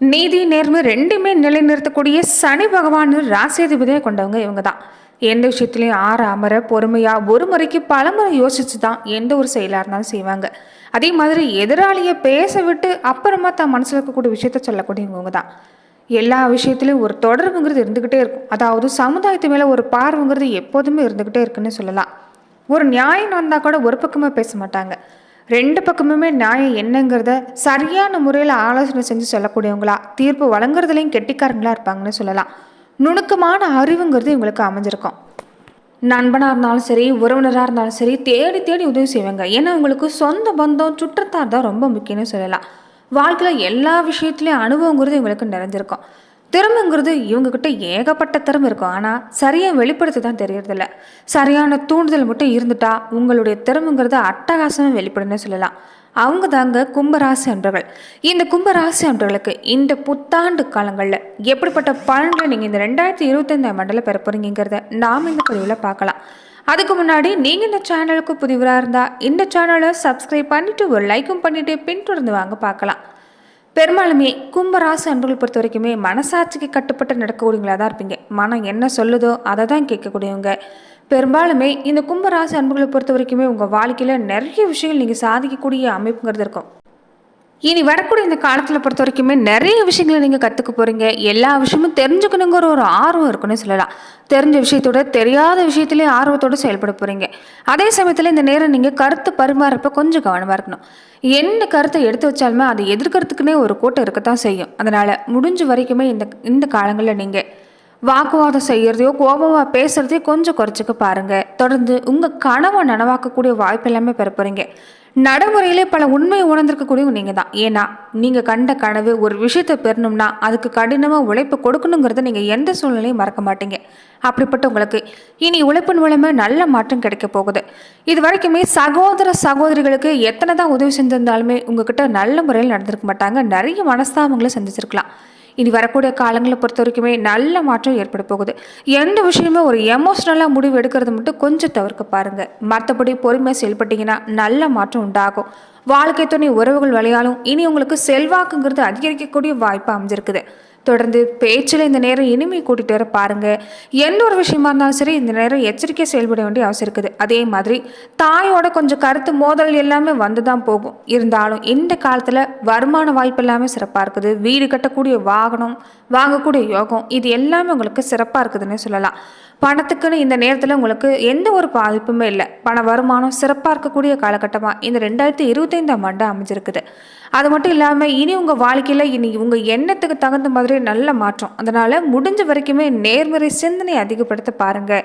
நீதி நேர்மை ரெண்டுமே நிலைநிறுத்தக்கூடிய சனி பகவான் ராசியாதிபதியை கொண்டவங்க இவங்க தான் எந்த விஷயத்துலையும் ஆற அமர பொறுமையாக ஒரு முறைக்கு பல முறை யோசிச்சு தான் எந்த ஒரு செயலாக இருந்தாலும் செய்வாங்க. அதே மாதிரி எதிராளியை பேச விட்டு அப்புறமா தான் மனசில் இருக்கக்கூடிய விஷயத்த சொல்லக்கூடியவங்க தான் எல்லா விஷயத்துலையும் ஒரு தொடர்புங்கிறது இருந்துக்கிட்டே இருக்கும். அதாவது சமுதாயத்து மேலே ஒரு பார்வைங்கிறது எப்போதுமே இருந்துக்கிட்டே இருக்குன்னு சொல்லலாம். ஒரு நியாயம் வந்தால் கூட ஒரு பக்கமாக பேச மாட்டாங்க. ரெண்டு பக்கமுமே நியாயம் என்னங்கிறத சரியான முறையில் ஆலோசனை செஞ்சு சொல்லக்கூடியவங்களா? தீர்ப்பு வழங்குறதுலையும் கெட்டிக்காரங்களா இருப்பாங்கன்னு சொல்லலாம். நுணுக்கமான அறிவுங்கிறது இவங்களுக்கு அமைஞ்சிருக்கும். நண்பனாக இருந்தாலும் சரி உறவினராக இருந்தாலும் சரி தேடி தேடி உதவி செய்வாங்க. ஏன்னா உங்களுக்கு சொந்த பந்தம் சுற்றத்தார் தான் ரொம்ப முக்கியம்னு சொல்லலாம். வாழ்க்கையில் எல்லா விஷயத்துலையும் அனுபவங்கிறது இவங்களுக்கு நிறைஞ்சிருக்கும். திறமைங்கிறது இவங்கக்கிட்ட ஏகப்பட்ட திறமை இருக்கும். ஆனால் சரியாக வெளிப்படுத்த தான் தெரியறதில்ல. சரியான தூண்டுதல் மட்டும் இருந்துட்டா உங்களுடைய திறமைங்கிறது அட்டகாசமாக வெளிப்படுன்னு சொல்லலாம். அவங்க தாங்க கும்பராசி அன்பர்கள். இந்த கும்பராசி அன்பர்களுக்கு இந்த புத்தாண்டு காலங்களில் எப்படிப்பட்ட பலன்களை நீங்கள் இந்த ரெண்டாயிரத்தி இருபத்தைந்தாம் மண்டலம் பெற போகிறீங்கிறத நாம் இந்த பதிவில் பார்க்கலாம். அதுக்கு முன்னாடி நீங்கள் இந்த சேனலுக்கு புதிவராக இருந்தால் இந்த சேனலை சப்ஸ்கிரைப் பண்ணிவிட்டு ஒரு லைக்கும் பண்ணிவிட்டு பின்தொடர்ந்து வாங்க பார்க்கலாம். பெரும்பாலுமே கும்பராசி அன்புகள் பொறுத்த வரைக்குமே மனசாட்சிக்கு கட்டுப்பட்டு நடக்கக்கூடியவங்களாக தான் இருப்பீங்க. மனம் என்ன சொல்லுதோ அதை தான் கேட்கக்கூடியவங்க. பெரும்பாலுமே இந்த கும்பராசி அன்புகளை பொறுத்த வரைக்குமே உங்கள் வாழ்க்கையில் நிறைய விஷயங்கள் நீங்கள் சாதிக்கக்கூடிய அமைப்புங்கிறது இருக்கும். இனி வரக்கூடிய இந்த காலத்தில் பொறுத்த வரைக்குமே நிறைய விஷயங்களை நீங்கள் கற்றுக்க போகிறீங்க எல்லா விஷயமும் தெரிஞ்சுக்கணுங்கிற ஒரு ஆர்வம் இருக்குன்னு சொல்லலாம். தெரிஞ்ச விஷயத்தோட தெரியாத விஷயத்திலே ஆர்வத்தோடு செயல்பட போகிறீங்க அதே சமயத்தில் இந்த நேரம் நீங்கள் கருத்து பரிமாறப்ப கொஞ்சம் கவனமாக இருக்கணும். என்ன கருத்தை எடுத்து வச்சாலுமே அதை எதிர்க்கிறதுக்குனே ஒரு கூட்டம் இருக்கத்தான் செய்யும். அதனால் முடிஞ்ச வரைக்குமே இந்த இந்த காலங்களில் நீங்கள் வாக்குவாதம் செய்கிறதையோ கோபமாக பேசுகிறதையோ கொஞ்சம் குறைச்சிக்க பாருங்கள் தொடர்ந்து உங்கள் கனவை நனவாக்கக்கூடிய வாய்ப்பு எல்லாமே பெற போகிறீங்க நடைமுறையிலே பல உண்மையை உணர்ந்திருக்கக்கூடியவங்க நீங்கள் தான் ஏன்னா நீங்கள் கண்ட கனவு ஒரு விஷயத்தை பெறணும்னா அதுக்கு கடினமாக உழைப்பு கொடுக்கணுங்கிறத நீங்கள் எந்த சூழ்நிலையும் மறக்க மாட்டீங்க. அப்படிப்பட்ட உங்களுக்கு இனி உழைப்பின் மூலமே நல்ல மாற்றம் கிடைக்க போகுது. இது வரைக்குமே சகோதர சகோதரிகளுக்கு எத்தனை தான் உதவி செஞ்சிருந்தாலுமே உங்ககிட்ட நல்ல முறையில் நடந்திருக்க மாட்டாங்க. நிறைய மனஸ்தாபங்களை சந்திச்சிருக்கலாம். இனி வரக்கூடிய காலங்களை பொறுத்த வரைக்குமே நல்ல மாற்றம் ஏற்பட போகுது. எந்த விஷயமே ஒரு எமோஷ்னலாக முடிவு எடுக்கிறது மட்டும் கொஞ்சம் தவிர்க்க பாருங்கள் மற்றபடி பொறுமையாக செயல்பட்டீங்கன்னா நல்ல மாற்றம் உண்டாகும். வாழ்க்கை துணை உறவுகள் வழியாலும் இனி உங்களுக்கு செல்வாக்குங்கிறது அதிகரிக்கக்கூடிய வாய்ப்பு அமைஞ்சிருக்குது. தொடர்ந்து பேச்சில் இந்த நேரம் இனிமை கூட்டிகிட்டு வர பாருங்கள் எந்த ஒரு விஷயமா இருந்தாலும் சரி இந்த நேரம் எச்சரிக்கை செயல்பட வேண்டிய அவசியம் இருக்குது. அதே மாதிரி தாயோட கொஞ்சம் கருத்து மோதல் எல்லாமே வந்து தான் போகும். இருந்தாலும் இந்த காலத்தில் வருமான வாய்ப்பு எல்லாமே சிறப்பாக இருக்குது. வீடு கட்டக்கூடிய வாகனம் வாங்கக்கூடிய யோகம் இது எல்லாமே உங்களுக்கு சிறப்பாக இருக்குதுன்னு சொல்லலாம். பணத்துக்குன்னு இந்த நேரத்தில் உங்களுக்கு எந்த ஒரு பாதிப்புமே இல்லை. பண வருமானம் சிறப்பாக இருக்கக்கூடிய காலகட்டமாக இந்த ரெண்டாயிரத்தி இருபத்தைந்தாம் ஆண்டு அமைஞ்சிருக்குது. அது மட்டும் இல்லாமல் இனி உங்கள் வாழ்க்கையில் இனி உங்கள் எண்ணத்துக்கு தகுந்த மாதிரி நல்ல மாற்றம். அதனால் முடிஞ்ச வரைக்குமே நேர்மறை சிந்தனை அதிகப்படுத்த பாருங்கள்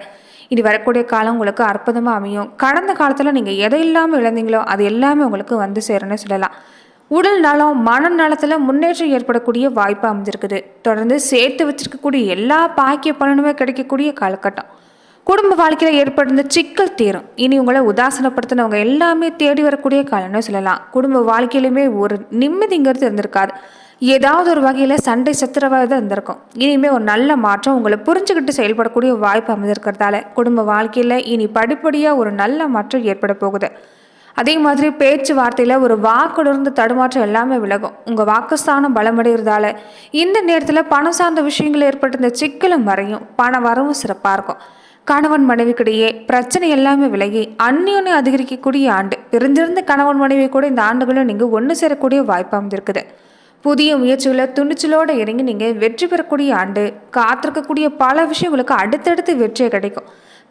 இனி வரக்கூடிய காலம் உங்களுக்கு அற்புதமாக அமையும். கடந்த காலத்தில் நீங்கள் எதை இல்லாமல் இழந்தீங்களோ அது எல்லாமே உங்களுக்கு வந்து சேரணும்னு சொல்லலாம். உடல் நலம் மன நலத்தில் முன்னேற்றம் ஏற்படக்கூடிய வாய்ப்பு அமைஞ்சிருக்குது. தொடர்ந்து சேர்த்து வச்சிருக்கக்கூடிய எல்லா பாக்கிய பலனுமே கிடைக்கக்கூடிய காலகட்டம். குடும்ப வாழ்க்கையில் ஏற்படுத்த சிக்கல் தீரும். இனி உங்களை உதாசனப்படுத்தினவங்க எல்லாமே தேடி வரக்கூடிய காலம்னு சொல்லலாம். குடும்ப வாழ்க்கையிலுமே ஒரு நிம்மதிங்கிறது இருந்திருக்காது. ஏதாவது ஒரு வகையில் சண்டை சத்திரவாக தான் இருந்திருக்கும். இனிமேல் ஒரு நல்ல மாற்றம் உங்களை புரிஞ்சுக்கிட்டு செயல்படக்கூடிய வாய்ப்பு அமைஞ்சிருக்கிறதால குடும்ப வாழ்க்கையில் இனி படிப்படியாக ஒரு நல்ல மாற்றம் ஏற்பட போகுது. அதே மாதிரி பேச்சுவார்த்தையில் ஒரு வாக்குடர்ந்து தடுமாற்றம் எல்லாமே விலகும். உங்கள் வாக்குஸ்தானம் பலமடைகிறதால இந்த நேரத்தில் பணம் சார்ந்த விஷயங்கள் ஏற்பட்டிருந்த சிக்கலும் மறையும். பண வரவும் சிறப்பாக இருக்கும். கணவன் மனைவிக்கிடையே பிரச்சனை எல்லாமே விலகி அந்நியோன்னு அதிகரிக்கக்கூடிய ஆண்டு. பிரிஞ்சிருந்த கணவன் மனைவி கூட இந்த ஆண்டுகளும் நீங்கள் ஒன்று சேரக்கூடிய வாய்ப்பு அமைந்திருக்குது. புதிய முயற்சிகளை துணிச்சலோடு இறங்கி நீங்கள் வெற்றி பெறக்கூடிய ஆண்டு காத்திருக்கக்கூடிய பல விஷயங்களுக்கு அடுத்தடுத்து வெற்றியை கிடைக்கும்.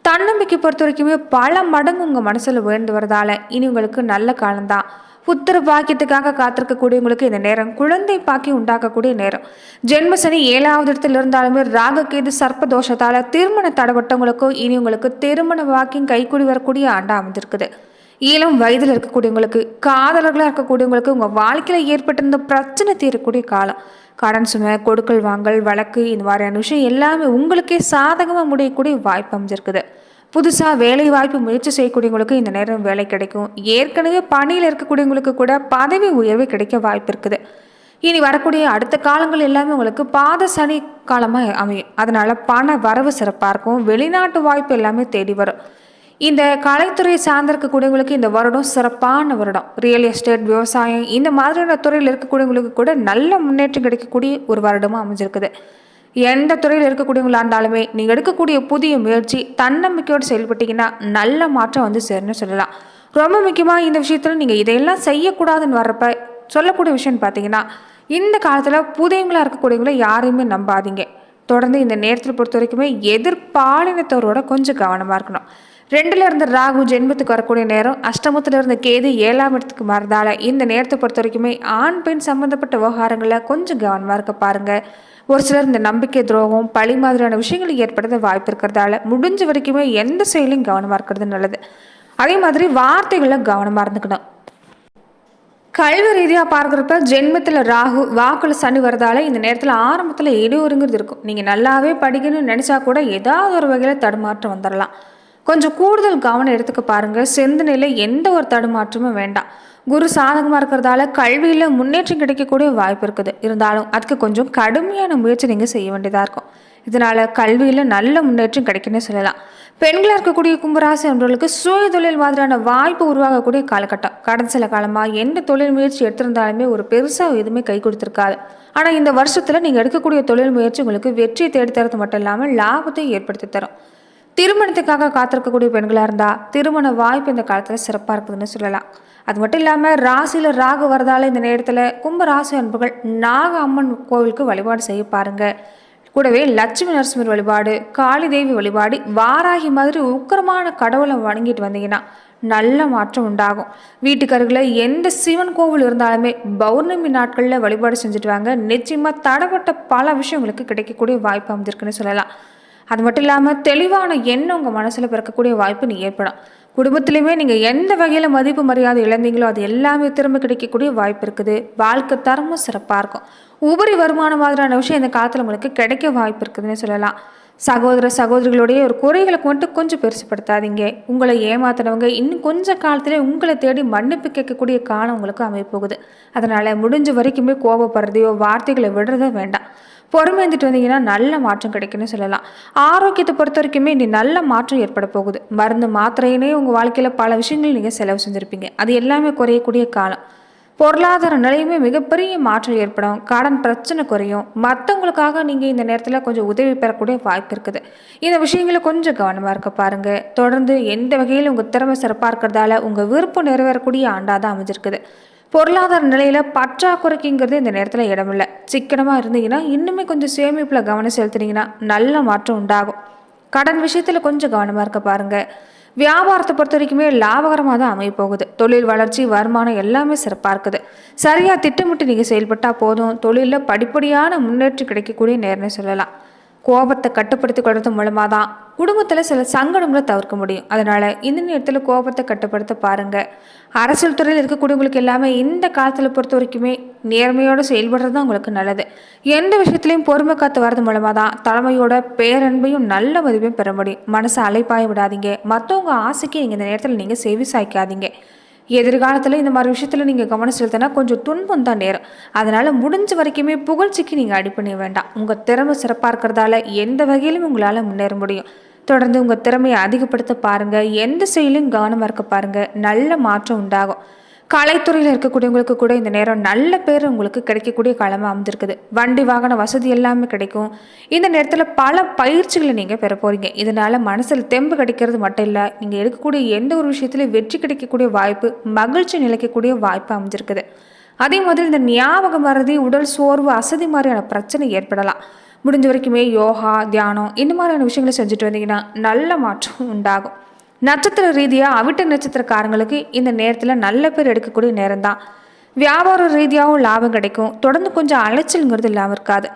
தன்னம்பிக்கை பொறுத்த வரைக்குமே பல மடங்கு உங்கள் மனசில் உயர்ந்து வரதால இனி உங்களுக்கு நல்ல காலம்தான் புத்திர பாக்கியத்துக்காக காத்திருக்கக்கூடியவங்களுக்கு இந்த நேரம் குழந்தை பாக்கி உண்டாக்கக்கூடிய நேரம். ஜென்மசனி ஏழாவது இடத்துல இருந்தாலுமே ராககேது சர்ப்ப தோஷத்தால் திருமண தடப்பட்டவங்களுக்கும் இனி உங்களுக்கு திருமண வாக்கியம் கைக்கூடி வரக்கூடிய ஆண்டாக அமைஞ்சிருக்குது இளம் வயதில் இருக்கக்கூடியவங்களுக்கு காதலர்களாக இருக்கக்கூடியவங்களுக்கு உங்கள் வாழ்க்கையில் ஏற்பட்டிருந்த பிரச்சனை தீரக்கூடிய காலம். கடன் சுமை கொடுக்கல் வாங்கல் வழக்கு இந்த மாதிரியான விஷயம் எல்லாமே உங்களுக்கே சாதகமாக முடியக்கூடிய வாய்ப்பு அமைஞ்சிருக்குது. புதுசாக வேலை வாய்ப்பு முயற்சி செய்யக்கூடியவங்களுக்கு இந்த நேரம் வேலை கிடைக்கும். ஏற்கனவே பணியில் இருக்கக்கூடியவங்களுக்கு கூட பதவி உயர்வு கிடைக்க வாய்ப்பு இருக்குது. இனி வரக்கூடிய அடுத்த காலங்கள் எல்லாமே உங்களுக்கு பாத சனி காலமாக அமையும். அதனால் பண வரவு சிறப்பாக இருக்கும். வெளிநாட்டு வாய்ப்பு எல்லாமே தேடி வரும். இந்த கலைத்துறை சார்ந்திருக்கக்கூடியவங்களுக்கு இந்த வருடம் சிறப்பான வருடம். ரியல் எஸ்டேட் விவசாயம் இந்த மாதிரியான துறையில் இருக்கக்கூடியவங்களுக்கு கூட நல்ல முன்னேற்றம் கிடைக்கக்கூடிய ஒரு வருடமாக அமைஞ்சிருக்குது. எந்த துறையில் இருக்கக்கூடியவங்களா இருந்தாலுமே நீங்கள் எடுக்கக்கூடிய புதிய முயற்சி தன்னம்பிக்கையோடு செயல்பட்டீங்கன்னா நல்ல மாற்றம் வந்து சேரும்னு சொல்லலாம். ரொம்ப முக்கியமாக இந்த விஷயத்தில் நீங்கள் இதையெல்லாம் செய்யக்கூடாதுன்னு வர்றப்ப சொல்லக்கூடிய விஷயம்னு பார்த்தீங்கன்னா இந்த காலத்தில் புதியவங்களாக இருக்கக்கூடியவங்கள யாரையுமே நம்பாதீங்க. தொடர்ந்து இந்த நேரத்தில் பொறுத்த வரைக்குமே எதிர்பாலினத்தவரோட கொஞ்சம் கவனமாக இருக்கணும். ரெண்டுல இருந்து ராகு ஜென்மத்துக்கு வரக்கூடிய நேரம் அஷ்டமத்துல இருந்து கேது ஏழாம் இடத்துக்கு மாறதால இந்த நேரத்தை பொறுத்த வரைக்குமே ஆண் பெண் சம்பந்தப்பட்ட விவகாரங்களில் கொஞ்சம் கவனமாக இருக்க பாருங்க. ஒரு சிலர் இந்த நம்பிக்கை துரோகம் பழி மாதிரியான விஷயங்கள் ஏற்படுத்த வாய்ப்பு இருக்கிறதால முடிஞ்ச வரைக்குமே எந்த செயலையும் கவனமாக இருக்கிறது நல்லது. அதே மாதிரி வார்த்தைகளை கவனமாக இருந்துக்கணும். கல்வி ரீதியாக பார்க்குறப்ப ஜென்மத்தில் ராகு வாக்குல சனி வரதால இந்த நேரத்தில் ஆரம்பத்தில் இடையூறுங்கிறது இருக்கும். நீங்கள் நல்லாவே படிக்கணும்னு நினச்சா கூட ஏதாவது ஒரு வகையில் தடுமாற்றம் வந்துடலாம் கொஞ்சம் கூடுதல் கவனம் எடுத்துக்க பாருங்கள். சிந்தனையில் எந்த ஒரு தடுமாற்றமும் வேண்டாம். குரு சாதகமாக இருக்கிறதால கல்வியில் முன்னேற்றம் கிடைக்கக்கூடிய வாய்ப்பு இருக்குது. இருந்தாலும் அதுக்கு கொஞ்சம் கடுமையான முயற்சி நீங்கள் செய்ய வேண்டியதாக இருக்கும். இதனால் கல்வியில் நல்ல முன்னேற்றம் கிடைக்குன்னு சொல்லலாம். பெண்களாக இருக்கக்கூடிய கும்பராசி என்பவர்களுக்கு சுய தொழில் மாதிரியான வாய்ப்பு உருவாகக்கூடிய காலகட்டம். கடந்த சில காலமாக எந்த தொழில் முயற்சி எடுத்திருந்தாலுமே ஒரு பெருசாக எதுவுமே கை கொடுத்துருக்காது. ஆனால் இந்த வருஷத்தில் நீங்கள் எடுக்கக்கூடிய தொழில் முயற்சி உங்களுக்கு வெற்றியை தேடித்தரது மட்டும் இல்லாமல் லாபத்தை ஏற்படுத்தி தரும். திருமணத்துக்காக காத்திருக்கக்கூடிய பெண்களாக இருந்தால் திருமண வாய்ப்பு இந்த காலத்தில் சிறப்பாக இருக்குதுன்னு சொல்லலாம். அது மட்டும் இல்லாமல் ராசியில் ராகு வரதால் இந்த நேரத்தில் கும்ப ராசி அன்புகள் நாக அம்மன் கோவிலுக்கு வழிபாடு செய்ய பாருங்கள் கூடவே லட்சுமி நரசிம்மர் வழிபாடு காளி தேவி வழிபாடு வாராகி மாதிரி உக்கரமான கடவுளை வணங்கிட்டு வந்தீங்கன்னா நல்ல மாற்றம் உண்டாகும். வீட்டுக்கு அருகில் எந்த சிவன் கோவில் இருந்தாலுமே பௌர்ணமி நாட்களில் வழிபாடு செஞ்சுட்டு வாங்க. நிச்சயமாக தடப்பட்ட பல விஷயங்களுக்கு கிடைக்கக்கூடிய வாய்ப்பு அமைஞ்சிருக்குன்னு சொல்லலாம். அது மட்டும் இல்லாமல் தெளிவான எண்ணம் உங்கள் மனசில் பிறக்கக்கூடிய வாய்ப்பு நீ ஏற்படும் குடும்பத்திலையுமே நீங்கள் எந்த வகையில் மதிப்பு மரியாதை இழந்தீங்களோ அது எல்லாமே திரும்ப கிடைக்கக்கூடிய வாய்ப்பு இருக்குது. வாழ்க்கை தரமும் சிறப்பாக இருக்கும். உபரி வருமானம் மாதிரியான விஷயம் இந்த காலத்தில் உங்களுக்கு கிடைக்க வாய்ப்பு இருக்குதுன்னு சொல்லலாம். சகோதர சகோதரிகளுடைய ஒரு குறைகளுக்கு மட்டும் கொஞ்சம் பெருசுப்படுத்தாதீங்க உங்களை ஏமாத்தினவங்க இன்னும் கொஞ்ச காலத்திலே உங்களை தேடி மன்னிப்பு கேட்கக்கூடிய காலம் உங்களுக்கு அமைப்போகுது அதனால் முடிஞ்ச வரைக்குமே கோபப்படுறதையோ வார்த்தைகளை விடுறதோ வேண்டாம். பொறுமை இருந்துட்டு வந்தீங்கன்னா நல்ல மாற்றம் கிடைக்குன்னு சொல்லலாம். ஆரோக்கியத்தை பொறுத்த வரைக்குமே இனி நல்ல மாற்றம் ஏற்பட போகுது. மருந்து மாத்திரையினே உங்கள் வாழ்க்கையில் பல விஷயங்கள் நீங்கள் செலவு செஞ்சுருப்பீங்க. அது எல்லாமே குறையக்கூடிய காலம். பொருளாதார நிலையுமே மிகப்பெரிய மாற்றம் ஏற்படும். கடன் பிரச்சனை குறையும். மற்றவங்களுக்காக நீங்கள் இந்த நேரத்தில் கொஞ்சம் உதவி பெறக்கூடிய வாய்ப்பு இருக்குது. இந்த விஷயங்களை கொஞ்சம் கவனமாக இருக்க பாருங்கள் தொடர்ந்து எந்த வகையில் உங்கள் திறமை சிறப்பாக இருக்கிறதால உங்கள் விருப்பம் நிறைவேறக்கூடிய ஆண்டாக தான் அமைஞ்சிருக்குது. பொருளாதார நிலையில் பற்றாக்குறைக்குங்கிறது இந்த நேரத்தில் இடமில்லை. சிக்கனமாக இருந்தீங்கன்னா இன்னுமே கொஞ்சம் சேமிப்பில் கவனம் செலுத்துனீங்கன்னா நல்ல மாற்றம் உண்டாகும். கடன் விஷயத்தில் கொஞ்சம் கவனமாக இருக்க பாருங்கள் வியாபாரத்தை பொறுத்த வரைக்குமே லாபகரமாக தான் அமைய போகுது தொழில் வளர்ச்சி வருமானம் எல்லாமே சிறப்பாக இருக்குது. சரியாக திட்டமிட்டு நீங்கள் செயல்பட்டால் போதும். தொழிலில் படிப்படியான முன்னேற்றம் கிடைக்கக்கூடிய நேரம்னு சொல்லலாம். கோபத்தை கட்டுப்படுத்தி கொள்வது மூலமாக தான் குடும்பத்தில் சில சங்கடங்களை தவிர்க்க முடியும். அதனால் இந்த நேரத்தில் கோபத்தை கட்டுப்படுத்த பாருங்கள் அரசியல் துறையில் இருக்கக்கூடியவங்களுக்கு எல்லாமே இந்த காலத்தில் பொறுத்த வரைக்குமே நேர்மையோடு செயல்படுறது தான் உங்களுக்கு நல்லது. எந்த விஷயத்துலையும் பொறுமை காத்து வர்றது மூலமாக தான் தலைமையோட பேரன்பையும் நல்ல மதிப்பையும் பெற முடியும். மனசை அலைப்பாய விடாதீங்க. மற்றவங்க ஆசைக்கு நீங்கள் இந்த நேரத்தில் நீங்கள் செவி சாய்க்காதீங்க. எதிர்காலத்தில் இந்த மாதிரி விஷயத்தில் நீங்கள் கவனம் செலுத்தினா கொஞ்சம் துன்பம் தான் நேரம். அதனால் முடிஞ்ச வரைக்குமே புகழ்ச்சிக்கு நீங்கள் அடிப்பணிய வேண்டாம். உங்கள் திறமை சிறப்பாக இருக்கிறதால எந்த வகையிலும் உங்களால் முன்னேற முடியும். தொடர்ந்து உங்கள் திறமையை அதிகப்படுத்த பாருங்கள் எந்த செயலையும் கவனமாக இருக்க பாருங்கள் நல்ல மாற்றம் உண்டாகும். கலைத்துறையில் இருக்கக்கூடியவங்களுக்கு கூட இந்த நேரம் நல்ல பேர் உங்களுக்கு கிடைக்கக்கூடிய காலமாக அமைஞ்சிருக்குது வண்டி வாகன வசதி எல்லாமே கிடைக்கும். இந்த நேரத்தில் பல பயிற்சிகளை நீங்கள் பெற போகிறீங்க இதனால் மனசில் தெம்பு கிடைக்கிறது மட்டும் இல்லை நீங்கள் எடுக்கக்கூடிய எந்த ஒரு விஷயத்துலையும் வெற்றி கிடைக்கக்கூடிய வாய்ப்பு மகிழ்ச்சி நிலைக்கக்கூடிய வாய்ப்பு அமைஞ்சிருக்குது. அதே மாதிரி இந்த ஞாபகம் மறதி உடல் சோர்வு அசதி மாதிரியான பிரச்சனை ஏற்படலாம். முடிஞ்ச வரைக்குமே யோகா தியானம் இந்த மாதிரியான விஷயங்களை செஞ்சுட்டு வந்தீங்கன்னா நல்ல மாற்றம் உண்டாகும். நட்சத்திர ரீதியாக அவிட்ட நட்சத்திரக்காரங்களுக்கு இந்த நேரத்தில் நல்ல பேர் எடுக்கக்கூடிய நேரம் தான் வியாபார ரீதியாகவும் லாபம் கிடைக்கும். தொடர்ந்து கொஞ்சம் அலைச்சல்ங்கிறது இல்லாமல் இருக்காது.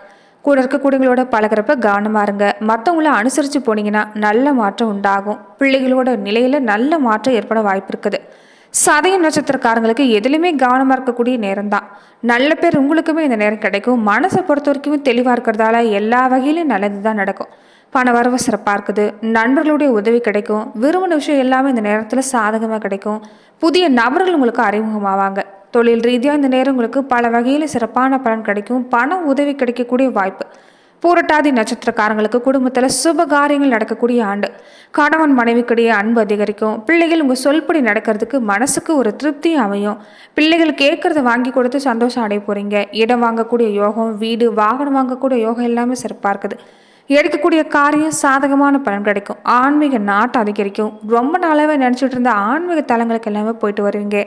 கூட இருக்கக்கூடியவங்களோட பழகிறப்ப கவனமாக இருங்க. மற்றவங்கள அனுசரித்து போனீங்கன்னா நல்ல மாற்றம் உண்டாகும். பிள்ளைகளோட நிலையில் நல்ல மாற்றம் ஏற்பட வாய்ப்பு இருக்குது. சதய நட்சத்திரக்காரங்களுக்கு எதுலையுமே கவனமாக இருக்கக்கூடிய நேரம் தான் நல்ல பேர் உங்களுக்குமே இந்த நேரம் கிடைக்கும். மனசை பொறுத்த வரைக்கும் தெளிவாக இருக்கிறதால எல்லா வகையிலும் நல்லது தான் நடக்கும். பண வரவு சிறப்பாக இருக்குது நண்பர்களுடைய உதவி கிடைக்கும். விரும்பின விஷயம் எல்லாமே இந்த நேரத்தில் சாதகமாக கிடைக்கும். புதிய நபர்கள் உங்களுக்கு அறிமுகமாவாங்க. தொழில் ரீதியாக இந்த நேரம் உங்களுக்கு பல வகையில் சிறப்பான பலன் கிடைக்கும். பண உதவி கிடைக்கக்கூடிய வாய்ப்பு. பூரட்டாதி நட்சத்திரக்காரங்களுக்கு குடும்பத்தில் சுப காரியங்கள் நடக்கக்கூடிய ஆண்டு. கணவன் மனைவிக்கிடையே அன்பு அதிகரிக்கும். பிள்ளைகள் உங்கள் சொல்படி நடக்கிறதுக்கு மனசுக்கு ஒரு திருப்தி அமையும். பிள்ளைகள் கேட்குறத வாங்கி கொடுத்து சந்தோஷம் அடைய போகிறீங்க இடம் வாங்கக்கூடிய யோகம் வீடு வாகனம் வாங்கக்கூடிய யோகம் எல்லாமே சிறப்பாக இருக்குது எடுக்கக்கூடிய காரியம் சாதகமான பலன் கிடைக்கும். ஆன்மீக நாட்டம் அதிகரிக்கும். ரொம்ப நாளாகவே நினச்சிட்டு இருந்த ஆன்மீக தலங்களுக்கு எல்லாமே போயிட்டு வருவீங்க.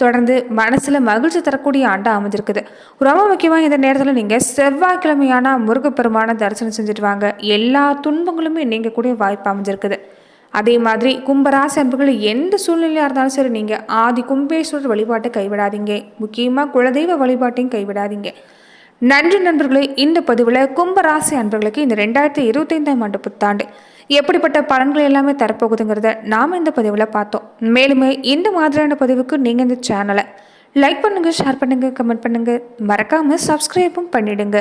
தொடர்ந்து மனசில் மகிழ்ச்சி தரக்கூடிய ஆண்டாக அமைஞ்சிருக்குது ரொம்ப முக்கியமாக இந்த நேரத்தில் நீங்கள் செவ்வாய்க்கிழமையான முருகப்பெருமான தரிசனம் செஞ்சுட்டு வாங்க. எல்லா துன்பங்களுமே நீங்கக்கூடிய வாய்ப்பு அமைஞ்சிருக்குது அதே மாதிரி கும்பராசி அன்புகள் எந்த சூழ்நிலையாக இருந்தாலும் சரி நீங்கள் ஆதி கும்பேஸ்வரர் வழிபாட்டை கைவிடாதீங்க. முக்கியமாக குலதெய்வ வழிபாட்டையும் கைவிடாதீங்க. நன்றி நண்பர்களே இந்த பதிவில் கும்பராசி அன்பர்களுக்கு இந்த ரெண்டாயிரத்தி இருபத்தைந்தாம் ஆண்டு புத்தாண்டு. எப்படிப்பட்ட பலன்கள் எல்லாமே தரப்போகுதுங்கிறத நாம் இந்த பதிவில் பார்த்தோம். மேலுமே இந்த மாதிரியான பதிவுக்கு நீங்கள் இந்த சேனலை லைக் பண்ணுங்கள் ஷேர் பண்ணுங்கள் கமெண்ட் பண்ணுங்கள் மறக்காமல் சப்ஸ்கிரைபும் பண்ணிவிடுங்க